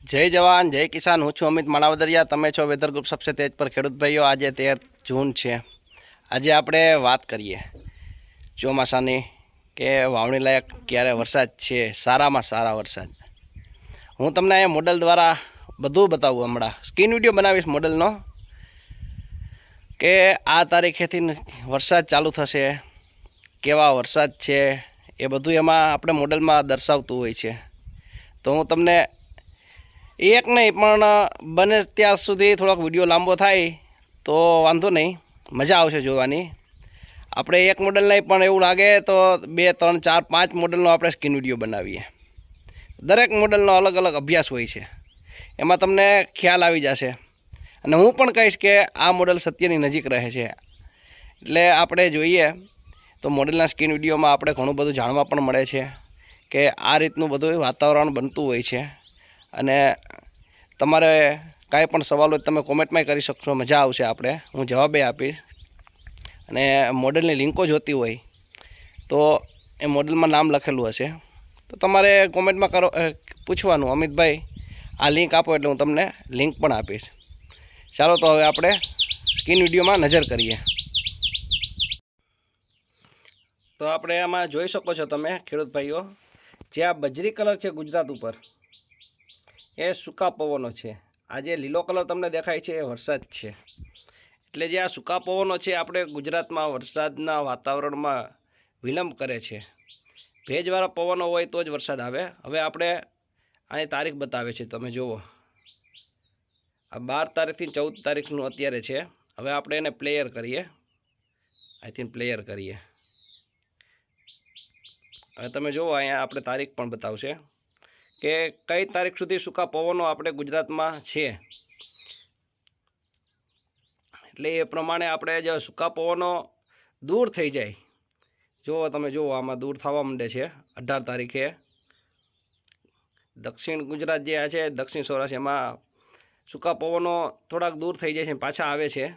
જય જવાન, જય કિસાન. હું છું અમિત માણાવદરિયા. તમે છો વેધર ગ્રુપ સબસે તેજ પર ખેડૂત ભાઈઓ. આજે તેર જૂન છે. આજે આપણે વાત કરીએ ચોમાસાની કે વાવણી લાયક ક્યારે વરસાદ છે? સારામાં સારા વરસાદ. હું તમને એ મોડલ દ્વારા બધું બતાવું હમણાં. સ્કીન વીડિયો બનાવીશ મોડલનો કે આ તારીખેથી વરસાદ ચાલુ થશે, કેવા વરસાદ છે, એ બધું એમાં આપણે મોડલમાં દર્શાવતું હોય છે. તો હું તમને એક નહીં, પણ બને ત્યાં સુધી થોડોક વીડિયો લાંબો થાય, તો વાંધો નહીં. મજા આવશે જોવાની. આપણે એક મોડલ નહીં, પણ એવું લાગે તો બે, ત્રણ, ચાર, પાંચ મોડલનો આપણે સ્કીન વીડિયો બનાવીએ. દરેક મોડલનો અલગ અલગ અભ્યાસ હોય છે. એમાં તમને ખ્યાલ આવી જશે. અને હું પણ કહીશ કે આ મોડલ સત્યની નજીક રહે છે. એટલે આપણે જોઈએ, તો મોડલના સ્કીન વિડીયોમાં આપણે ઘણું બધું જાણવા પણ મળે છે કે આ રીતનું બધું વાતાવરણ બનતું હોય છે. અને તમારે કાંઈ પણ સવાલ હોય તમે કોમેન્ટમાં કરી શકશો. મજા આવશે આપણે. હું જવાબે આપીશ. અને મોડલની લિંકો જોતી હોય તો એ મોડલમાં નામ લખેલું હશે. તો તમારે કોમેન્ટમાં કરો પૂછવાનું. અમિતભાઈ, આ લિંક આપો એટલે હું તમને લિંક પણ આપીશ. ચાલો તો હવે આપણે સ્કીન વિડીયોમાં નજર કરીએ. તો આપણે આમાં જોઈ શકો છો તમે ખેડૂત ભાઈઓ. જે આ બજરી કલર છે ગુજરાત ઉપર એ સૂકા પવનો છે. આ જે લીલો કલર તમને દેખાય છે એ વરસાદ છે. એટલે જે આ સૂકા પવનો છે આપણે ગુજરાતમાં વરસાદના વાતાવરણમાં વિલંબ કરે છે. ભેજવાળા પવનો હોય તો જ વરસાદ આવે. હવે આપણે આની તારીખ બતાવે છે તમે જુઓ. આ બાર તારીખથી ચૌદ તારીખનું અત્યારે છે. હવે આપણે એને પ્લેયર કરીએ. આઈ પ્લેયર કરીએ. હવે તમે જુઓ, અહીંયા આપણે તારીખ પણ બતાવશે. કે કઈ તારીખ સુધી સૂકા પવનો આપણે ગુજરાતમાં છે? એટલે એ પ્રમાણે આપણે જે સૂકા પવનો દૂર થઈ જાય. જુઓ તમે જુઓ, આમાં દૂર થવા માંડે છે, અઢાર તારીખે. દક્ષિણ ગુજરાત જે આ છે, દક્ષિણ સૌરાષ્ટ્ર, એમાં સૂકા પવનો થોડાક દૂર થઈ જાય છે, પાછા આવે છે.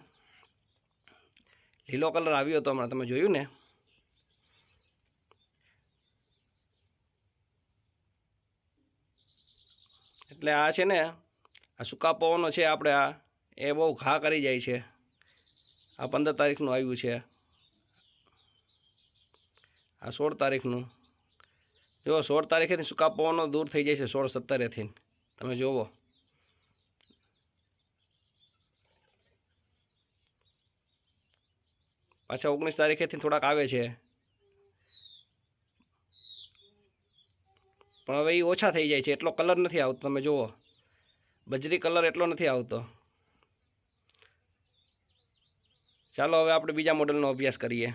લીલો કલર આવ્યો હતો હમણાં તમે જોયું ને? એટલે આ છે ને, આ સૂકા પવનો છે આપણે આ, એ બહુ ઘા કરી જાય છે. આ પંદર તારીખનું આવ્યું છે. આ સોળ તારીખનું. જો સોળ તારીખેથી સૂકા પવનો દૂર થઈ જાય છે, સોળ સત્તરેથી. તમે જુઓ. પાછા ઓગણીસ તારીખેથી થોડાક આવે છે. પણ હવે એ ઓછા થઈ જાય છે, એટલો કલર નથી આવતો, તમે જુઓ. બજરી કલર એટલો નથી આવતો. ચાલો હવે આપણે બીજા મોડલનો અભ્યાસ કરીએ.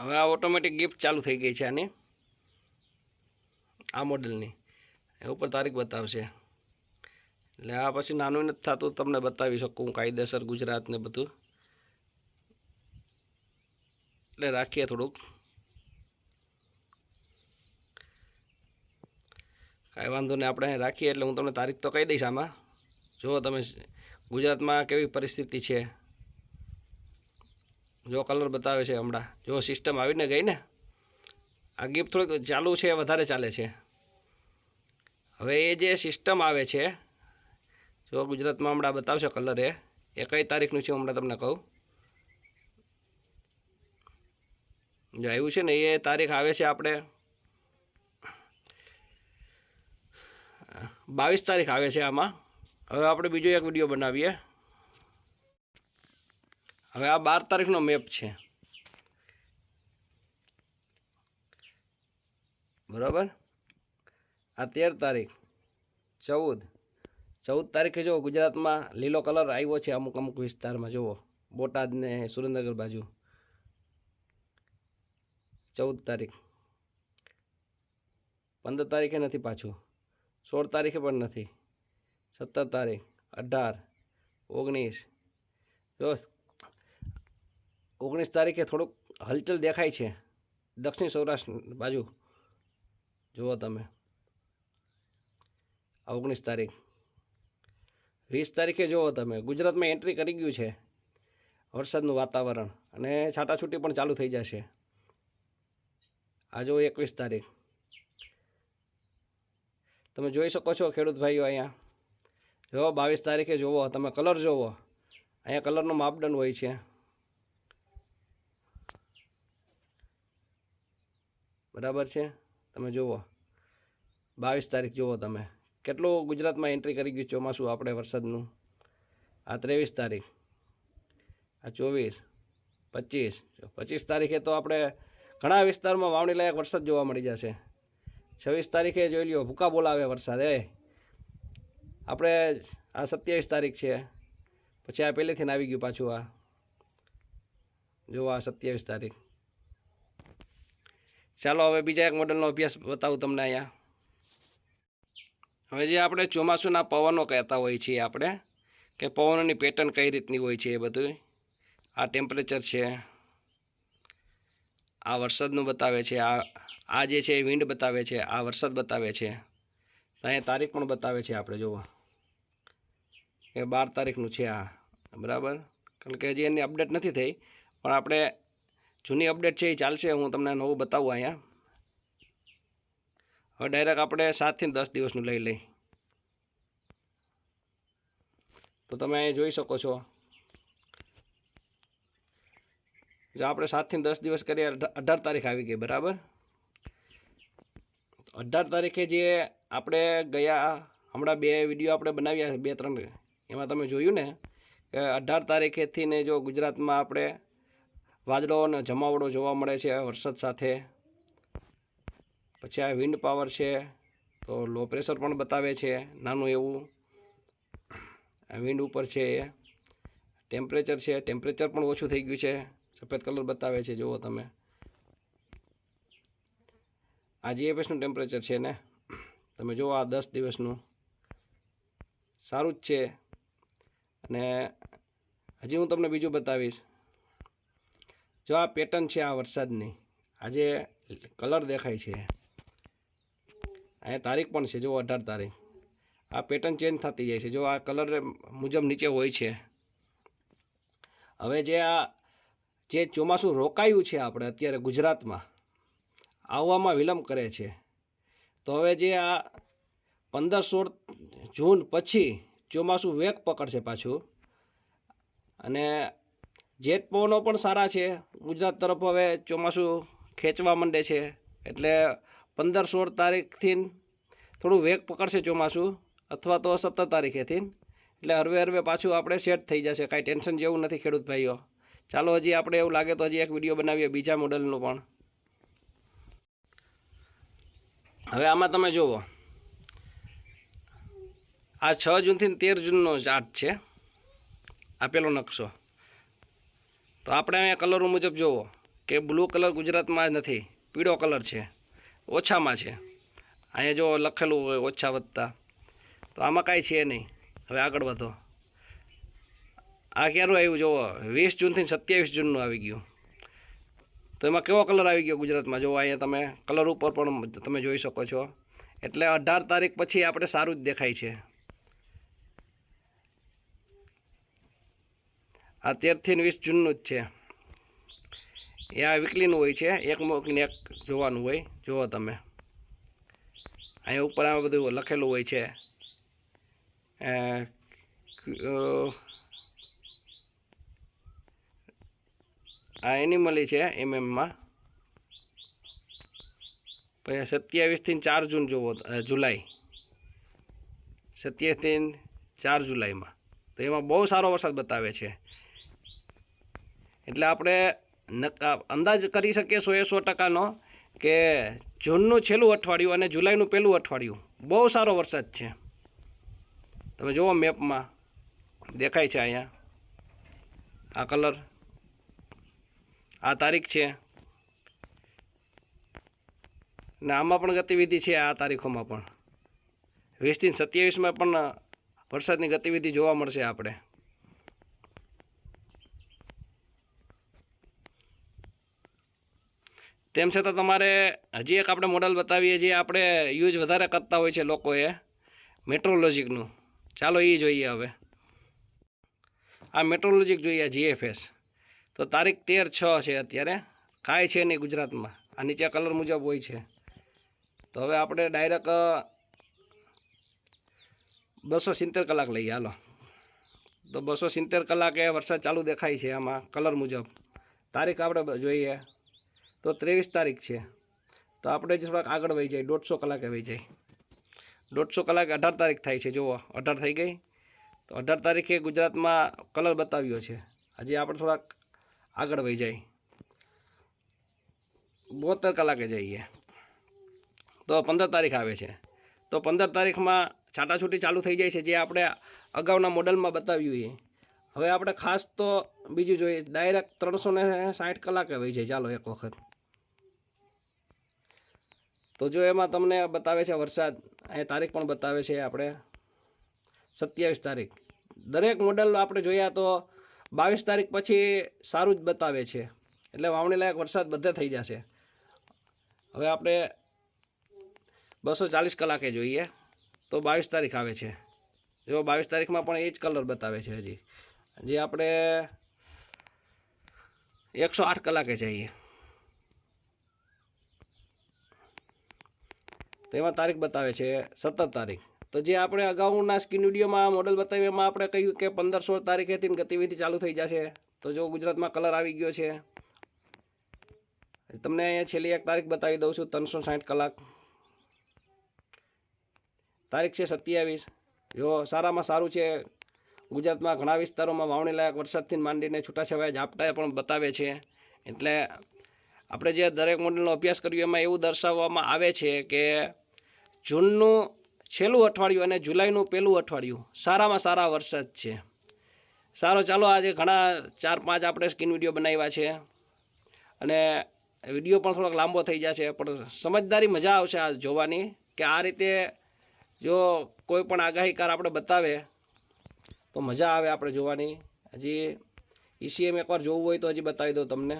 હવે આ ઓટોમેટિક ગિફ્ટ ચાલુ થઈ ગઈ છે આની. આ મોડલની એ ઉપર તારીખ બતાવશે. એટલે આ પછી નાનું નથી થતું, તમને બતાવી શકું કાયદેસર ગુજરાતને બધું. એટલે રાખીએ થોડુંક. કાંઈ વાંધો નહીં, આપણે રાખીએ એટલે હું તમને તારીખ તો કહી દઈશ આમાં. જો તમે ગુજરાતમાં કેવી પરિસ્થિતિ છે? જો કલર બતાવે છે હમણાં. જો સિસ્ટમ આવીને ગઈ ને, આ ગિફ્ટ થોડીક ચાલુ છે, વધારે ચાલે છે. હવે એ જે સિસ્ટમ આવે છે, જો ગુજરાતમાં હમણાં બતાવશે કલર એ એ કઈ તારીખનું છે હમણાં તમને કહું. જો આવ્યું છે ને, એ તારીખ આવે છે આપણે બાવીસ તારીખ આવે છે આમાં. હવે આપણે બીજો એક વીડિયો બનાવીએ. હવે આ બાર તારીખનો મેપ છે. બરાબર? આ તેર તારીખ, ચૌદ. ચૌદ તારીખે જુઓ ગુજરાતમાં લીલો કલર આવ્યો છે અમુક અમુક વિસ્તારમાં, જુઓ. બોટાદ ને સુરેન્દ્રનગર બાજુ. ચૌદ તારીખ. પંદર તારીખે નથી પાછું. સોળ તારીખે પણ નથી. સત્તર તારીખ, અઢાર, ઓગણીસ. જો ઓગણીસ તારીખે થોડુંક હલચલ દેખાય છે દક્ષિણ સૌરાષ્ટ્ર બાજુ. જુઓ તમે. આ ઓગણીસ તારીખ. વીસ તારીખે જુઓ તમે. ગુજરાતમાં એન્ટ્રી કરી ગયું છે વરસાદનું વાતાવરણ અને છાટાછૂટી પણ ચાલુ થઈ જશે. આ જો એકવીસ તારીખ. તમે જોઈ શકો છો ખેડૂત ભાઈઓ અહીંયા. જો બાવીસ તારીખે જુઓ તમે કલર જુઓ અહીંયા કલરનો માપદંડ હોય છે. બરાબર છે? તમે જુઓ બાવીસ તારીખ જુઓ તમે. કેટલું ગુજરાતમાં એન્ટ્રી કરી ગયું ચોમાસું આપણે વરસાદનું? આ ત્રેવીસ તારીખ. આ ચોવીસ, પચીસ. પચીસ તારીખે તો આપણે ઘણા વિસ્તારમાં વાવણી લાયક વરસાદ જોવા મળી જશે. છવ્વીસ તારીખે જોઈ લ્યો, ભૂકા બોલાવે વરસાદ. એ આપણે આ સત્યાવીસ તારીખ છે. પછી આ પહેલેથી આવી ગયું પાછું આ. જો આ સત્યાવીસ તારીખ. ચાલો, હવે બીજા એક મોડલનો અભ્યાસ બતાવું તમને અહીંયા. હવે જે આપણે ચોમાસુના પવનો કહેતા હોઈએ છીએ આપણે, કે પવનોની પેટર્ન કઈ રીતની હોય છે એ બધું આ ટેમ્પરેચર છે. આ વરસાદનું બતાવે છે, આ આ જે છે એ વિન્ડ બતાવે છે, આ વરસાદ બતાવે છે. અહીંયા તારીખ પણ બતાવે છે આપણે, જુઓ. એ બાર તારીખનું છે આ, બરાબર? કારણ કે હજી એની અપડેટ નથી થઈ, પણ આપણે જૂની અપડેટ છે એ ચાલશે, હું તમને નવું બતાવું અહીંયા. હવે ડાયરેક્ટ આપણે સાતથી દસ દિવસનું લઈ લઈ. તો તમે અહીં જોઈ શકો છો. જો આપણે સાતથી દસ દિવસ કરીએ અઢાર તારીખ આવી ગઈ, બરાબર? અઢાર તારીખે જે આપણે ગયા, હમણાં બે વીડિયો આપણે બનાવ્યા બે, ત્રણ, એમાં તમે જોયું ને કે અઢાર તારીખેથી ને જો ગુજરાતમાં આપણે વાદળો અને જમાવડો જોવા મળે છે, વરસાદ સાથે. પછી આ વિન્ડ પાવર છે, તો લો પ્રેશર પણ બતાવે છે, નાનું એવું. વિન્ડ ઉપર છે એ. ટેમ્પરેચર છે ટેમ્પરેચર પણ ઓછું થઈ ગયું છે. સફેદ કલર બતાવે છે, જુઓ તમે. આ જીએફએસનું ટેમ્પરેચર છે ને, તમે જુઓ આ દસ દિવસનું. સારું જ છે. અને હજી હું તમને બીજું બતાવીશ. જો આ પેટર્ન છે આ વરસાદની, આજે કલર દેખાય છે. અહીંયા તારીખ પણ છે જો અઢાર તારીખ. આ પેટર્ન ચેન્જ થતી જાય છે. જો આ કલર મુજબ નીચે હોય છે. હવે જે આ જે ચોમાસું રોકાયું છે આપણે અત્યારે ગુજરાતમાં, આવવામાં વિલંબ કરે છે. તો હવે જે આ પંદર સોળ જૂન પછી ચોમાસું વેગ પકડશે પાછું. અને જેટ પવનો પણ સારા છે. ગુજરાત તરફ હવે ચોમાસું ખેંચવા માંડે છે. એટલે પંદર સોળ તારીખથી થોડું વેગ પકડશે ચોમાસું, અથવા તો સત્તર તારીખેથી. એટલે હરવે હરવે પાછું આપણે સેટ થઈ જશે. કાંઈ ટેન્શન જેવું નથી ખેડૂત ભાઈઓ. ચાલો હજી આપણે એવું લાગે તો હજી એક વીડિયો બનાવીએ, બીજા મોડલનું પણ. હવે આમાં તમે જુઓ. આ છ જૂનથી તેર જૂનનો ચાર્ટ છે. આપેલો નકશો. તો આપણે અહીંયા કલરો મુજબ જુઓ કે બ્લુ કલર ગુજરાતમાં નથી, પીળો કલર છે. ઓછામાં છે. અહીંયા જો લખેલું હોય ઓછા વધતા તો આમાં કાંઈ છે નહીં. હવે આગળ વધો. આ ક્યારું આવ્યું? જુઓ, વીસ જૂનથી સત્યાવીસ જૂનનું આવી ગયું. તો એમાં કેવો કલર આવી ગયો ગુજરાતમાં? જુઓ, અહીંયા તમે કલર ઉપર પણ તમે જોઈ શકો છો. એટલે અઢાર તારીખ પછી આપણે સારું જ દેખાય છે. આ તેરથી વીસ જૂનનું જ છે. એ આ વીકલીનું હોય છે. એક મોકલીને એક જોવાનું હોય. જુઓ તમે. અહીંયા ઉપર આ બધું લખેલું હોય છે. આ એનિમલી છે એમએમમાં પછી સત્યાવીસથી ચાર જૂન જોવો જુલાઈ. સત્યાવીસથી ચાર જુલાઈમાં. તો એમાં બહુ સારો વરસાદ બતાવે છે. એટલે આપણે અંદાજ કરી શકીએ સો એ સો ટકાનો કે જૂનનું છેલ્લું અઠવાડિયું અને જુલાઈનું પહેલું અઠવાડિયું. બહુ સારો વરસાદ છે. તમે જુઓ મેપમાં દેખાય છે અહીંયા. આ કલર આ તારીખ છે. ને આમાં પણ ગતિવિધિ છે આ તારીખોમાં પણ. વીસથી સત્યાવીસમાં પણ વરસાદની ગતિવિધિ જોવા મળશે આપણે. તેમ છતાં તમારે હજી એક આપણે મોડલ બતાવીએ જે આપણે યુઝ વધારે કરતા હોય છે લોકોએ મેટ્રોલોજીકનું ચાલો એ જોઈએ હવે. આ મેટ્રોલોજીક જોઈએ જીએફએસ તો તારીખ તેર છ છે અત્યારે. કાંઈ છે નહીં ગુજરાતમાં. આ નીચે કલર મુજબ હોય છે. તો હવે આપણે ડાયરેક્ટ બસો સિત્તેર કલાક લઈએ. હાલો. તો બસો સિત્તેર કલાકે વરસાદ ચાલુ દેખાય છે આમાં કલર મુજબ. તારીખ આપણે જોઈએ. તો ત્રેવીસ તારીખ છે. તો આપણે જે થોડાક આગળ વહી જાય, દોઢસો કલાકે વહી જાય. દોઢસો કલાકે અઢાર તારીખ થાય છે, જુઓ. અઢાર થઈ ગઈ. તો અઢાર તારીખે ગુજરાતમાં કલર બતાવ્યો છે. હજી આપણે થોડાક આગળ વહી જાય. બોતેર કલાકે જઈએ. તો પંદર તારીખ આવે છે. તો પંદર તારીખમાં છાટાછૂટી ચાલુ થઈ જાય છે, જે આપણે અગાઉના મોડલમાં બતાવ્યું એ. હવે આપણે ખાસ તો બીજું જોઈએ, ડાયરેક્ટ ત્રણસો ને સાઠ કલાકે વહી જાય, ચાલો એક વખત. તો જો એમાં તમને બતાવે છે વરસાદ એ તારીખ પણ બતાવે છે આપણે. સત્યાવીસ તારીખ. દરેક મોડલ આપણે જોયા તો બાવીસ તારીખ પછી સારું જ બતાવે છે. એટલે વાવણી લાયક વરસાદ બધે થઈ જશે. હવે આપણે બસો ચાલીસ કલાકે જોઈએ. તો બાવીસ તારીખ આવે છે. જો બાવીસ તારીખમાં પણ એ જ કલર બતાવે છે હજી. હજી આપણે એકસો આઠ કલાકે જઈએ. તો એમાં તારીખ બતાવે છે સત્તર તારીખ. તો જે આપણે અગાઉના સ્કીન વિડીયોમાં મોડલ બતાવ્યું એમાં આપણે કહ્યું કે પંદર સોળ તારીખેથી ગતિવિધિ ચાલુ થઈ જશે. તો જો ગુજરાતમાં કલર આવી ગયો છે. તમને અહીંયા છેલ્લી એક તારીખ બતાવી દઉં છું, ત્રણસો સાઠ કલાક. તારીખ છે સત્યાવીસ. જો સારામાં સારું છે, ગુજરાતમાં ઘણા વિસ્તારોમાં વાવણી લાયક વરસાદથી માંડીને છૂટાછવાયા ઝાપટાએ પણ બતાવે છે. એટલે આપણે જે દરેક મોડલનો અભ્યાસ કર્યો, એમાં એવું દર્શાવવામાં આવે છે કે જૂનનું છેલ્લું અઠવાડિયું અને જુલાઈનું પહેલું અઠવાડિયું. સારામાં સારા વરસાદ છે. સારો, ચાલો આજે ઘણા ચાર, પાંચ આપણે સ્કીન વીડિયો બનાવ્યા છે. અને વીડિયો પણ થોડોક લાંબો થઈ જશે, પણ સમજદારી મજા આવશે આ જોવાની કે આ રીતે જો કોઈ પણ આગાહીકાર આપણે બતાવે, તો મજા આવે આપણે જોવાની. હજી ઈસીએમ એકવાર જોવું હોય તો હજી બતાવી દઉં તમને.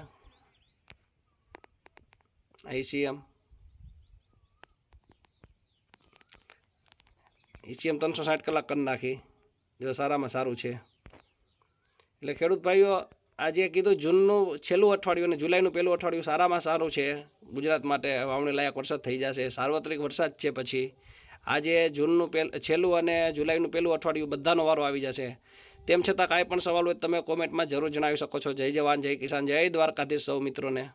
આઈસીએમ ઈસીએમ ત્રણસો સાઠ કલાક કરી નાખી. જો સારામાં સારું છે. એટલે ખેડૂત ભાઈઓ, આજે કીધું જૂનનું, છેલ્લું અઠવાડિયું અને જુલાઈનું પહેલું અઠવાડિયું સારામાં સારું છે. ગુજરાત માટે વાવણી લાયક વરસાદ થઈ જશે. સાર્વત્રિક વરસાદ છે પછી. આજે જૂનનું પહેલ, છેલ્લું અને જુલાઈનું પહેલું અઠવાડિયું બધાનો વારો આવી જશે. તેમ છતાં કાંઈ પણ સવાલ હોય તમે કોમેન્ટમાં જરૂર જણાવી શકો છો. જય જવાન, જય કિસાન, જય દ્વારકાધીશ સૌ મિત્રોને.